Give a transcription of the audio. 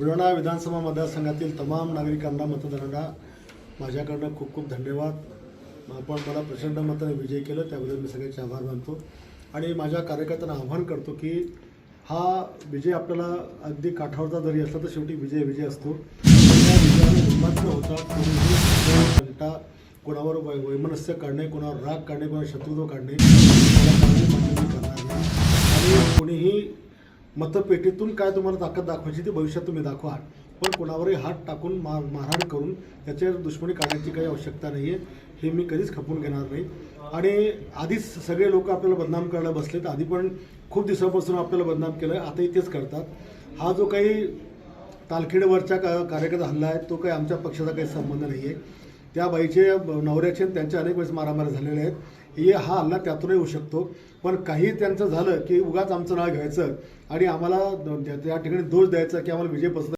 बुलढाणा विधानसभा मतदारसंघातील तमाम नागरिकांना मतदारांना माझ्याकडनं खूप खूप धन्यवाद. आपण मला प्रचंड मताने विजय केलं त्याबद्दल मी सगळ्यांचे आभार मानतो. आणि माझ्या कार्यकर्त्यांना आव्हान करतो की हा विजय आपल्याला अगदी काठावरचा जरी असला तर शेवटी विजय विजय असतो. त्या विजयाने हिंमत न होता कोणीही घंटा कोणावर वै वैमनस्य काढणे कोणावर राग काढणे कोणावर शत्रुत्व काढणे करणार नाही. मतपेटीतून काय तुम्हाला ताकद दाखवायची ती भविष्यात तुम्ही दाखवा. पण कोणावरही हात टाकून मार मारहाण करून त्याच्यावर दुश्मनी काढण्याची काही आवश्यकता नाही आहे हे मी कधीच खपून घेणार नाही. आणि आधीच सगळे लोक आपल्याला बदनाम करायला बसले तर आधी पण खूप दिवसापासून आपल्याला बदनाम केलं आताही तेच करतात. हा जो काही तालखेडवरच्या का कार्यकर्ता हल्ला आहे तो काही आमच्या पक्षाचा काही संबंध नाही आहे त्या बाईचे नवऱ्याचे त्यांच्या अनेक वेळेस मारामारी झालेले आहेत. हे हा हल्ला त्यातूनही होऊ शकतो. पण काही त्यांचं झालं की उगाच आमचं नाव घ्यायचं आणि आम्हाला त्या त्या ठिकाणी दोष द्यायचा की आम्हाला विजय पसंत